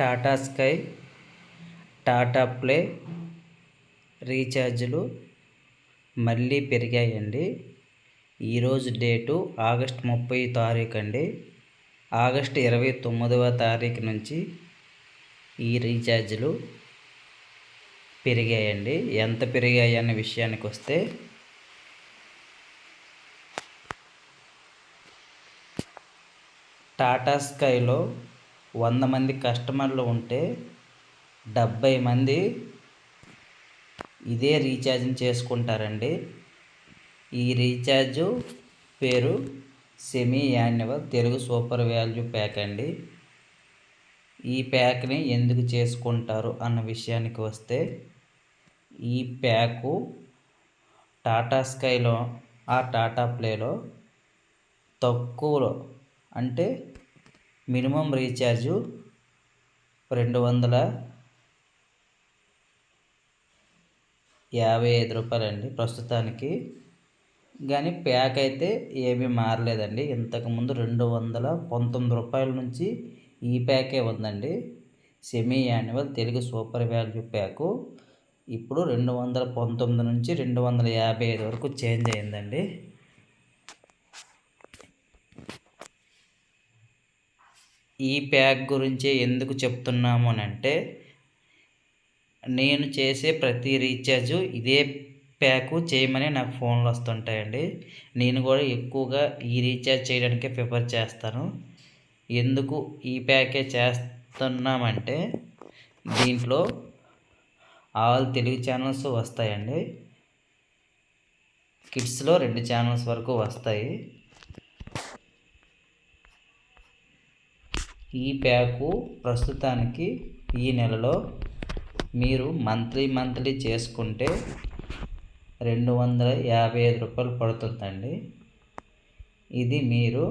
Tata sky Tata play రీఛార్జ్లు మళ్ళీ పెరిగాయండి. ఈరోజు డేటు ఆగస్ట్ ముప్పై తారీఖు అండి. ఆగస్ట్ ఇరవై తొమ్మిదవ తారీఖు నుంచి ఈ రీఛార్జ్లు పెరిగాయండి. ఎంత పెరిగాయి అనే విషయానికి వస్తే టాటా స్కైలో వంద మంది కస్టమర్లు ఉంటే డెబ్భై మంది ఇదే రీఛార్జ్ని చేసుకుంటారండి. ఈ రీఛార్జు పేరు semi annual Telugu super value pack అండి. ఈ ప్యాక్ని ఎందుకు చేసుకుంటారు అన్న విషయానికి వస్తే ఈ ప్యాకు టాటా స్కైలో ఆ టాటా ప్లేలో తక్కువలో అంటే మినిమం రీఛార్జు రెండు వందల యాభై ఐదు రూపాయలండి ప్రస్తుతానికి. కానీ ప్యాక్ అయితే ఏమీ మారలేదండి. ఇంతకుముందు రెండు వందల పంతొమ్మిది రూపాయల నుంచి ఈ ప్యాకే ఉందండి. Semi annual Telugu super value pack. ఇప్పుడు రెండు వందల పంతొమ్మిది నుంచి రెండు వందల యాభై ఐదు వరకు చేంజ్ అయిందండి. ఈ ప్యాక్ గురించి ఎందుకు చెప్తున్నాము అని అంటే నేను చేసే ప్రతి రీఛార్జ్ ఇదే ప్యాకు చేయమని నాకు ఫోన్లు వస్తుంటాయండి. నేను కూడా ఎక్కువగా ఈ రీఛార్జ్ చేయడానికే ప్రిఫర్ చేస్తాను. ఎందుకు ఈ ప్యాకే చేస్తున్నామంటే దీంట్లో ఆల్ తెలుగు ఛానల్స్ వస్తాయండి. కిడ్స్లో రెండు ఛానల్స్ వరకు వస్తాయి. ఈ ప్యాకు ప్రస్తుతానికి ఈ నెలలో మీరు మంత్లీ మంత్లీ చేసుకుంటే రెండు వందల యాభై ఐదు రూపాయలు పడుతుందండి. ఇది మీరు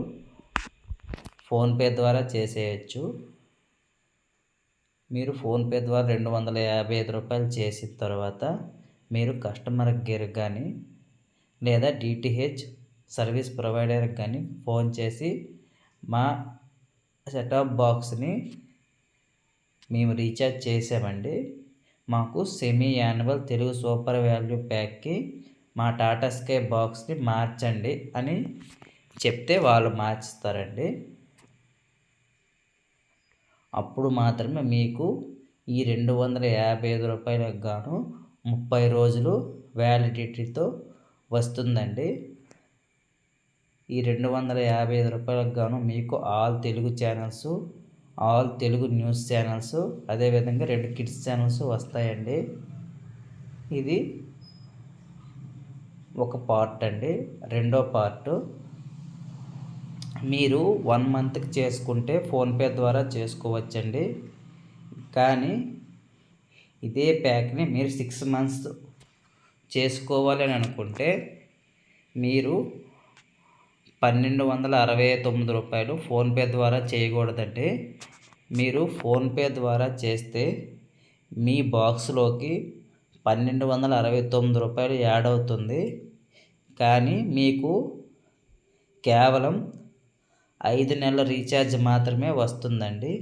ఫోన్పే ద్వారా చేసేయచ్చు. మీరు ఫోన్పే ద్వారా రెండు వందల యాభై ఐదు రూపాయలు చేసిన తర్వాత మీరు కస్టమర్ కేర్కి కానీ లేదా డిటిహెచ్ సర్వీస్ ప్రొవైడర్కి కానీ ఫోన్ చేసి మా సెటాప్ బాక్స్ని మేము రీఛార్జ్ చేసామండి. మాకు semi annual Telugu super value ప్యాక్కి మా టాటా స్కై బాక్స్ని మార్చండి అని చెప్తే వాళ్ళు మార్చుతారండి. అప్పుడు మాత్రమే మీకు ఈ రెండు వందల యాభై ఐదు రూపాయలకు గాను ముప్పై రోజులు వ్యాలిడిటీతో వస్తుందండి. ఈ రెండు వందల యాభై ఐదు రూపాయలకు గాను మీకు all Telugu channels all Telugu news channels అదేవిధంగా రెండు కిడ్స్ ఛానల్స్ వస్తాయండి. ఇది ఒక పార్ట్ అండి. రెండో పార్ట్. మీరు వన్ మంత్కి చేసుకుంటే ఫోన్పే ద్వారా చేసుకోవచ్చండి. కానీ ఇదే ప్యాక్ని మీరు సిక్స్ మంత్స్ చేసుకోవాలి అని అనుకుంటే మీరు పన్నెండు వందల అరవై తొమ్మిది రూపాయలు ఫోన్పే ద్వారా చేయకూడదండి మీరు ఫోన్పే ద్వారా చేస్తే మీ బాక్స్లోకి పన్నెండు వందల అరవై తొమ్మిది రూపాయలు యాడ్ అవుతుంది. కానీ మీకు కేవలం ఐదు నెలల రీఛార్జ్ మాత్రమే వస్తుందండి.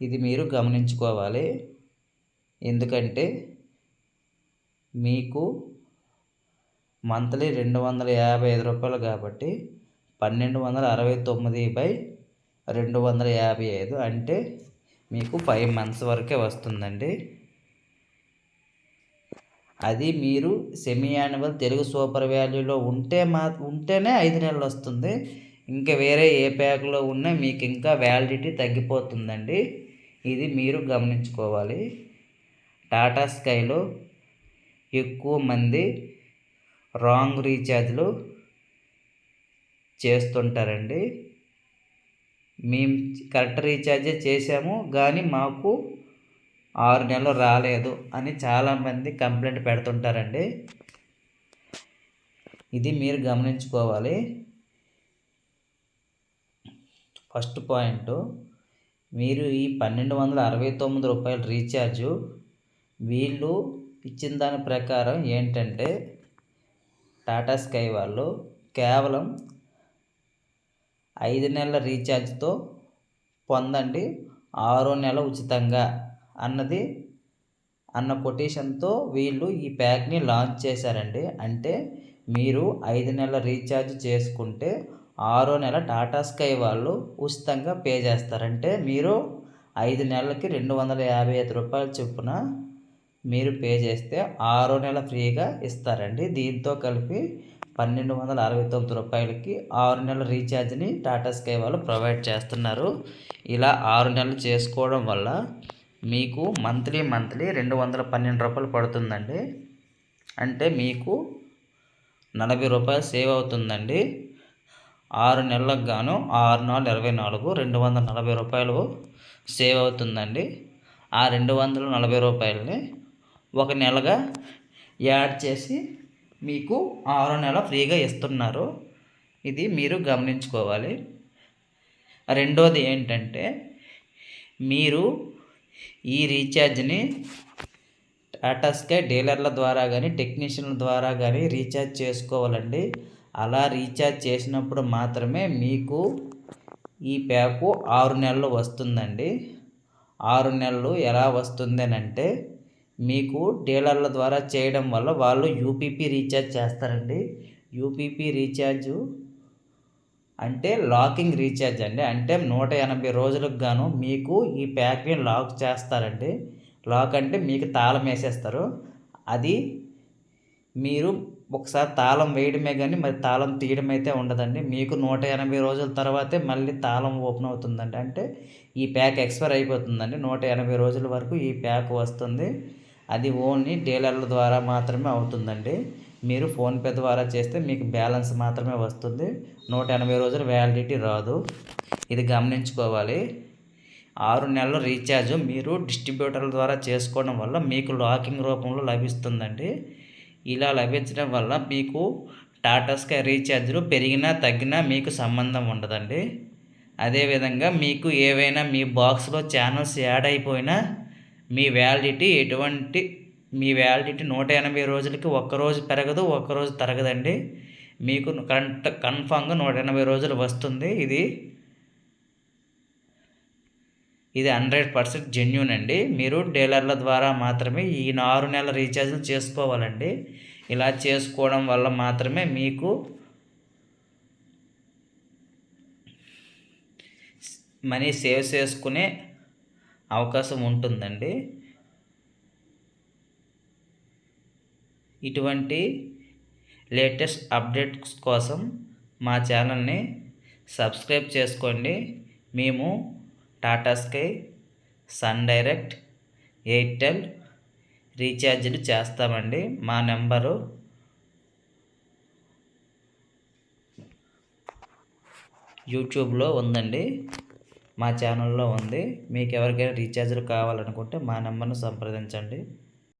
ఇది మీరు గమనించుకోవాలి. ఎందుకంటే మీకు మంత్లీ రెండు వందల యాభై ఐదు రూపాయలు కాబట్టి పన్నెండు వందల అరవై తొమ్మిది బై రెండు వందల యాభై ఐదు అంటే మీకు ఫైవ్ మంత్స్ వరకే వస్తుందండి. అది మీరు సెమీ యాన్యువల్ తెలుగు సూపర్ వాల్యూలో ఉంటే మా ఉంటేనే ఐదు నెలలు వస్తుంది. ఇంకా వేరే ఏ ప్యాక్లో ఉన్నా మీకు ఇంకా వ్యాలిడిటీ తగ్గిపోతుందండి. ఇది మీరు గమనించుకోవాలి. టాటా స్కైలో ఎక్కువ మంది రాంగ్ రీఛార్జ్లు చేస్తుంటారండి. మేము కరెక్ట్ రీఛార్జే చేసాము కానీ మాకు ఆరు నెలలు రాలేదు అని చాలామంది కంప్లైంట్ పెడుతుంటారండి. ఇది మీరు గమనించుకోవాలి. ఫస్ట్ పాయింట్ మీరు ఈ పన్నెండు వందల అరవై తొమ్మిది రూపాయల రీఛార్జు వీళ్ళు ఇచ్చిన దాని ప్రకారం ఏంటంటే టాటా స్కై వాళ్ళు కేవలం ఐదు నెలల రీఛార్జ్తో పొందండి ఆరో నెల ఉచితంగా అన్నది అన్న కొటేషన్తో వీళ్ళు ఈ ప్యాక్ని లాంచ్ చేశారండి. అంటే మీరు ఐదు నెలల రీఛార్జ్ చేసుకుంటే ఆరో నెల టాటా స్కై వాళ్ళు ఉచితంగా పే చేస్తారంటే మీరు ఐదు నెలలకి రెండు వందల యాభై ఐదు రూపాయలు చొప్పున మీరు పే చేస్తే ఆరో నెల ఫ్రీగా ఇస్తారండి. దీంతో కలిపి పన్నెండు వందల అరవై తొమ్మిది రూపాయలకి ఆరు నెలల రీఛార్జ్ని టాటా స్కై వాళ్ళు ప్రొవైడ్ చేస్తున్నారు. ఇలా ఆరు నెలలు చేసుకోవడం వల్ల మీకు మంత్లీ మంత్లీ రెండు వందల పన్నెండు రూపాయలు పడుతుందండి. అంటే మీకు నలభై రూపాయలు సేవ్ అవుతుందండి. ఆరు నెలలకు గాను ఆరు నాలుగు ఇరవై నాలుగు రెండు వందల నలభై రూపాయలు సేవ్ అవుతుందండి. ఆ రెండు వందల నలభై రూపాయలని ఒక నెలగా యాడ్ చేసి మీకు ఆరో నెల ఫ్రీగా ఇస్తున్నారు. ఇది మీరు గమనించుకోవాలి. రెండోది ఏంటంటే మీరు ఈ రీఛార్జ్ని టాటా స్కై డీలర్ల ద్వారా కానీ టెక్నీషియన్ల ద్వారా కానీ రీఛార్జ్ చేసుకోవాలండి. అలా రీఛార్జ్ చేసినప్పుడు మాత్రమే మీకు ఈ ప్యాకు ఆరు నెలలు వస్తుందండి. ఆరు నెలలు ఎలా వస్తుంది అంటే మీకు డీలర్ల ద్వారా చేయడం వల్ల వాళ్ళు యూపీపీ రీఛార్జ్ చేస్తారండి. యూపీపీ రీఛార్జు అంటే లాకింగ్ రీఛార్జ్ అండి. అంటే నూట ఎనభై రోజులకు గాను మీకు ఈ ప్యాక్ని లాక్ చేస్తారండి. లాక్ అంటే మీకు తాళం వేసేస్తారు. అది మీరు ఒకసారి తాళం వేయడమే కానీ మరి తాళం తీయడం అయితే ఉండదండి. మీకు నూట ఎనభై రోజుల తర్వాతే మళ్ళీ తాళం ఓపెన్ అవుతుందండి. అంటే ఈ ప్యాక్ ఎక్స్పైర్ అయిపోతుందండి. నూట ఎనభై రోజుల వరకు ఈ ప్యాక్ వస్తుంది. అది ఓన్లీ డీలర్ల ద్వారా మాత్రమే అవుతుందండి. మీరు ఫోన్పే ద్వారా చేస్తే మీకు బ్యాలెన్స్ మాత్రమే వస్తుంది. నూట ఎనభై రోజుల వ్యాలిడిటీ రాదు. ఇది గమనించుకోవాలి. ఆరు నెలల రీఛార్జ్ మీరు డిస్ట్రిబ్యూటర్ల ద్వారా చేసుకోవడం వల్ల మీకు లాకింగ్ రూపంలో లభిస్తుందండి. ఇలా లభించడం వల్ల మీకు టాటా స్కై రీఛార్జ్లు పెరిగినా తగ్గినా మీకు సంబంధం ఉండదండి. అదేవిధంగా మీకు ఏవైనా మీ బాక్స్లో ఛానల్స్ యాడ్ అయిపోయినా మీ వ్యాలిడిటీ ఎటువంటి మీ వ్యాలిడిటీ నూట ఎనభై రోజులకి ఒక్కరోజు పెరగదు ఒక్కరోజు తరగదండి. మీకు కరెంట్ కన్ఫామ్గా నూట ఎనభై రోజులు వస్తుంది. ఇది ఇది హండ్రెడ్ పర్సెంట్ జెన్యున్ అండి. మీరు డీలర్ల ద్వారా మాత్రమే ఈ ఆరు నెలల రీఛార్జ్లు చేసుకోవాలండి. ఇలా చేసుకోవడం వల్ల మాత్రమే మీకు మనీ సేవ్ చేసుకునే అవకాశం ఉంటుందండి. ఇటువంటి లేటెస్ట్ అప్డేట్స్ కోసం మా ఛానల్ని సబ్స్క్రైబ్ చేసుకోండి. మేము Tata Sky Sun Direct Airtel రీఛార్జ్లు చేస్తామండి. మా నెంబరు యూట్యూబ్లో ఉందండి. మా ఛానల్లో ఉంది. మీకు ఎవరికైనా రీఛార్జ్లు కావాలనుకుంటే మా నెంబర్ను సంప్రదించండి.